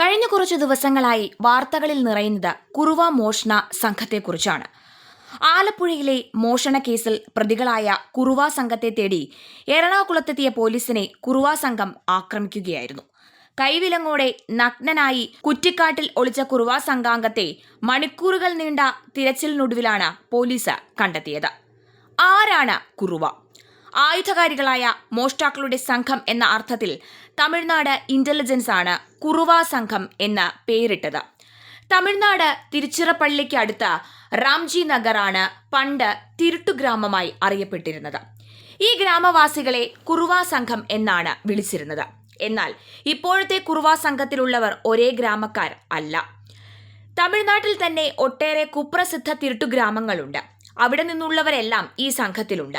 കഴിഞ്ഞ കുറച്ചു ദിവസങ്ങളായി വാർത്തകളിൽ നിറയുന്നത് കുറുവ മോഷണ സംഘത്തെക്കുറിച്ചാണ്. ആലപ്പുഴയിലെ മോഷണ കേസിൽ പ്രതികളായ കുറുവ സംഘത്തെ തേടി എറണാകുളത്തെത്തിയ പോലീസിനെ കുറുവ സംഘം ആക്രമിക്കുകയായിരുന്നു. കൈവിലങ്ങോടെ നഗ്നനായി കുറ്റിക്കാട്ടിൽ ഒളിച്ച കുറുവ സംഘാംഗത്തെ മണിക്കൂറുകൾ നീണ്ട തിരച്ചിലിനൊടുവിലാണ് പോലീസ് കണ്ടെത്തിയത്. ആരാണ് കുറുവ? ആയുധകാരികളായ മോഷ്ടാക്കളുടെ സംഘം എന്ന അർത്ഥത്തിൽ തമിഴ്നാട് ഇന്റലിജൻസ് ആണ് കുറുവ സംഘം എന്ന പേരിട്ടത്. തമിഴ്നാട് തിരുച്ചിറപ്പള്ളിക്ക് അടുത്ത റാംജി നഗറാണ് പണ്ട് തിരുട്ടു ഗ്രാമമായി അറിയപ്പെട്ടിരുന്നത്. ഈ ഗ്രാമവാസികളെ കുറുവ സംഘം എന്നാണ് വിളിച്ചിരുന്നത്. എന്നാൽ ഇപ്പോഴത്തെ കുറുവ സംഘത്തിലുള്ളവർ ഒരേ ഗ്രാമക്കാർ അല്ല. തമിഴ്നാട്ടിൽ തന്നെ ഒട്ടേറെ കുപ്രസിദ്ധ തിരുട്ടു ഗ്രാമങ്ങളുണ്ട്. അവിടെ നിന്നുള്ളവരെല്ലാം ഈ സംഘത്തിലുണ്ട്.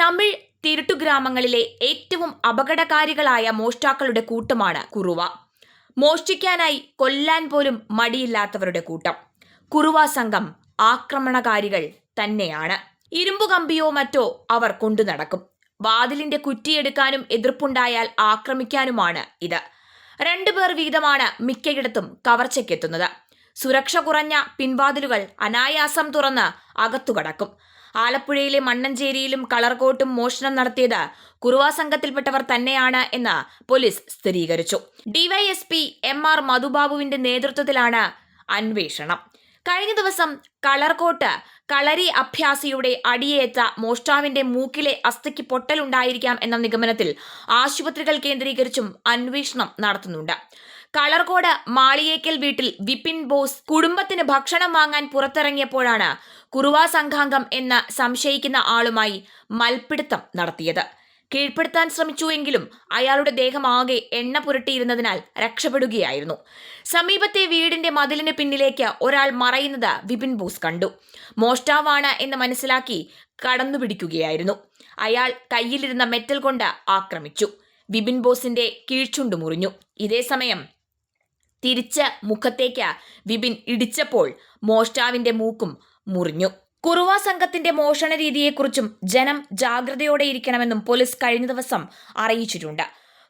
തമിഴ് തിരുട്ടുഗ്രാമങ്ങളിലെ ഏറ്റവും അപകടകാരികളായ മോഷ്ടാക്കളുടെ കൂട്ടമാണ് കുറുവ. മോഷ്ടിക്കാനായി കൊല്ലാൻ പോലും മടിയില്ലാത്തവരുടെ കൂട്ടം. കുറുവ സംഘം ആക്രമണകാരികൾ തന്നെയാണ്. ഇരുമ്പു കമ്പിയോ മറ്റോ അവർ കൊണ്ടു നടക്കും. വാതിലിന്റെ കുറ്റിയെടുക്കാനും എതിർപ്പുണ്ടായാൽ ആക്രമിക്കാനുമാണ് ഇത്. രണ്ടുപേർ വീതമാണ് മിക്കയിടത്തും കവർച്ചയ്ക്കെത്തുന്നത്. സുരക്ഷ കുറഞ്ഞ പിൻവാതിലുകൾ അനായാസം തുറന്ന് അകത്തു കടക്കും ആലപ്പുഴയിലെ മണ്ണഞ്ചേരിയിലും കളർകോട്ടും മോഷണം നടത്തിയത് കുറുവ സംഘത്തിൽപ്പെട്ടവർ തന്നെയാണ് എന്ന് പോലീസ് സ്ഥിരീകരിച്ചു. ഡിവൈഎസ്പി എം ആർ മധുബാബുവിന്റെ നേതൃത്വത്തിലാണ് അന്വേഷണം. കഴിഞ്ഞ ദിവസം കളർകോട്ട് കളരി അഭ്യാസിയുടെ അടിയേറ്റ മോഷ്ടാവിന്റെ മൂക്കിലെ അസ്ഥിക്ക് പൊട്ടലുണ്ടായിരിക്കാം എന്ന നിഗമനത്തിൽ ആശുപത്രികൾ കേന്ദ്രീകരിച്ചും അന്വേഷണം നടത്തുന്നുണ്ട്. കളർകോട് മാളിയേക്കൽ വീട്ടിൽ വിപിൻ ബോസ് കുടുംബത്തിന് ഭക്ഷണം വാങ്ങാൻ പുറത്തിറങ്ങിയപ്പോഴാണ് കുറുവ സംഘാംഗം എന്ന് സംശയിക്കുന്ന ആളുമായി മൽപിടുത്തം നടത്തിയത്. കീഴ്പ്പെടുത്താൻ ശ്രമിച്ചുവെങ്കിലും അയാളുടെ ദേഹം ആകെ എണ്ണ പുരട്ടിയിരുന്നതിനാൽ രക്ഷപ്പെടുകയായിരുന്നു. സമീപത്തെ വീടിന്റെ മതിലിന് പിന്നിലേക്ക് ഒരാൾ മറയുന്നത് വിപിൻ ബോസ് കണ്ടു. മോഷ്ടാവാണ് എന്ന് മനസ്സിലാക്കി കടന്നുപിടിക്കുകയായിരുന്നു. അയാൾ കയ്യിലിരുന്ന മെറ്റൽ കൊണ്ട് ആക്രമിച്ചു. വിപിൻ ബോസിന്റെ കീഴ്ചുണ്ട് മുറിഞ്ഞു. ഇതേസമയം തിരിച്ച് മുഖത്തേക്ക് വിപിൻ ഇടിച്ചപ്പോൾ മോഷ്ടാവിന്റെ മൂക്കും മുറിഞ്ഞു. കുറുവ സംഘത്തിന്റെ മോഷണ രീതിയെക്കുറിച്ചും ജനം ജാഗ്രതയോടെ ഇരിക്കണമെന്നും പോലീസ് കഴിഞ്ഞ ദിവസം അറിയിച്ചിട്ടുണ്ട്.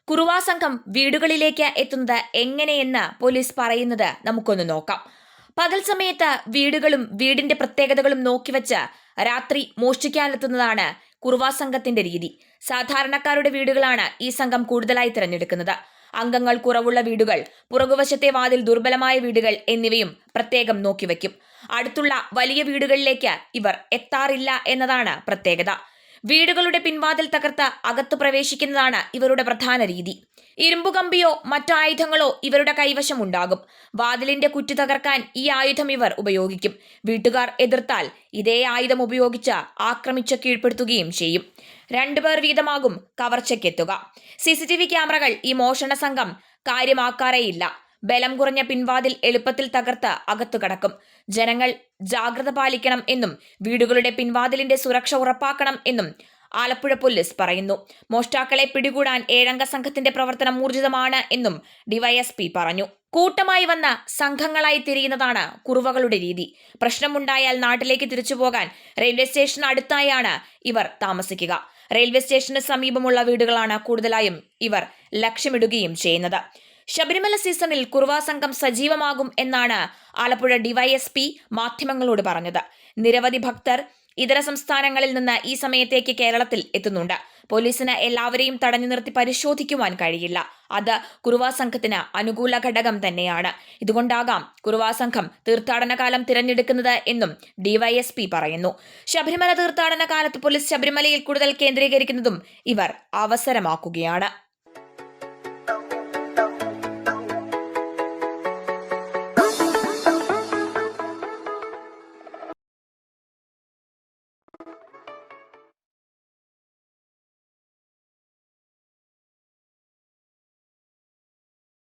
കുറുവാ സംഘം വീടുകളിലേക്ക് എത്തുന്നത് എങ്ങനെയെന്ന് പോലീസ് പറയുന്നത് നമുക്കൊന്ന് നോക്കാം. പകൽ സമയത്ത് വീടുകളും വീടിന്റെ പ്രത്യേകതകളും നോക്കിവെച്ച് രാത്രി മോഷ്ടിക്കാനെത്തുന്നതാണ് കുറുവാ സംഘത്തിന്റെ രീതി. സാധാരണക്കാരുടെ വീടുകളാണ് ഈ സംഘം കൂടുതലായി തിരഞ്ഞെടുക്കുന്നത്. അംഗങ്ങൾ കുറവുള്ള വീടുകൾ പുറകുവശത്തെ വാതിൽ ദുർബലമായ വീടുകൾ എന്നിവയും പ്രത്യേകം നോക്കിവെക്കും അടുത്തുള്ള വലിയ വീടുകളിലേക്ക് ഇവർ എത്താറില്ല എന്നതാണ് പ്രത്യേകത. വീടുകളുടെ പിൻവാതിൽ തകർത്ത് അകത്തു പ്രവേശിക്കുന്നതാണ് ഇവരുടെ പ്രധാന രീതി. ഇരുമ്പുകമ്പിയോ മറ്റു ആയുധങ്ങളോ ഇവരുടെ കൈവശം ഉണ്ടാകും. വാതിലിന്റെ കുറ്റി തകർക്കാൻ ഈ ആയുധം ഇവർ ഉപയോഗിക്കും. വീട്ടുകാർ എതിർത്താൽ ഇതേ ആയുധം ഉപയോഗിച്ച് ആക്രമിച്ച് കീഴ്പ്പെടുത്തുകയും ചെയ്യും. രണ്ടുപേർ വീതമാകും കവർച്ചയ്ക്കെത്തുക. സി സി ടി വി ക്യാമറകൾ ഈ മോഷണ സംഘം കാര്യമാക്കാറേയില്ല. ബലം കുറഞ്ഞ പിൻവാതിൽ എളുപ്പത്തിൽ തകർത്ത് അകത്തു കടക്കും. ജനങ്ങൾ ജാഗ്രത പാലിക്കണം എന്നും വീടുകളുടെ പിൻവാതിലിന്റെ സുരക്ഷ ഉറപ്പാക്കണം എന്നും ആലപ്പുഴ പോലീസ് പറയുന്നു. മോഷ്ടാക്കളെ പിടികൂടാൻ ഏഴംഗ സംഘത്തിന്റെ പ്രവർത്തനം ഊർജിതമാണ് എന്നും ഡിവൈഎസ്പി പറഞ്ഞു. കൂട്ടമായി വന്ന സംഘങ്ങളായി തിരിയുന്നതാണ് കുറുവകളുടെ രീതി. പ്രശ്നമുണ്ടായാൽ നാട്ടിലേക്ക് തിരിച്ചു പോകാൻ റെയിൽവേ സ്റ്റേഷൻ അടുത്തായാണ് ഇവർ താമസിക്കുക. റെയിൽവേ സ്റ്റേഷന് സമീപമുള്ള വീടുകളാണ് കൂടുതലായും ഇവർ ലക്ഷ്യമിടുകയും ചെയ്യുന്നത്. ശബരിമല സീസണിൽ കുറുവാ സംഘം സജീവമാകും എന്നാണ് ആലപ്പുഴ ഡിവൈഎസ്പി മാധ്യമങ്ങളോട് പറഞ്ഞത്. നിരവധി ഭക്തർ ഇതര സംസ്ഥാനങ്ങളിൽ നിന്ന് ഈ സമയത്തേക്ക് കേരളത്തിൽ എത്തുന്നുണ്ട്. പോലീസിന് എല്ലാവരെയും തടഞ്ഞു നിർത്തി പരിശോധിക്കുവാൻ കഴിയില്ല. അത് കുറുവാ സംഘത്തിന് അനുകൂല ഘടകം തന്നെയാണ്. ഇതുകൊണ്ടാകാം കുറുവാ സംഘം തീർത്ഥാടന കാലം തിരഞ്ഞെടുക്കുന്നത് എന്നും ഡിവൈഎസ്പി പറയുന്നു. ശബരിമല തീർത്ഥാടന കാലത്ത് പോലീസ് ശബരിമലയിൽ കൂടുതൽ കേന്ദ്രീകരിക്കുന്നതും ഇവർ അവസരമാക്കുകയാണ്.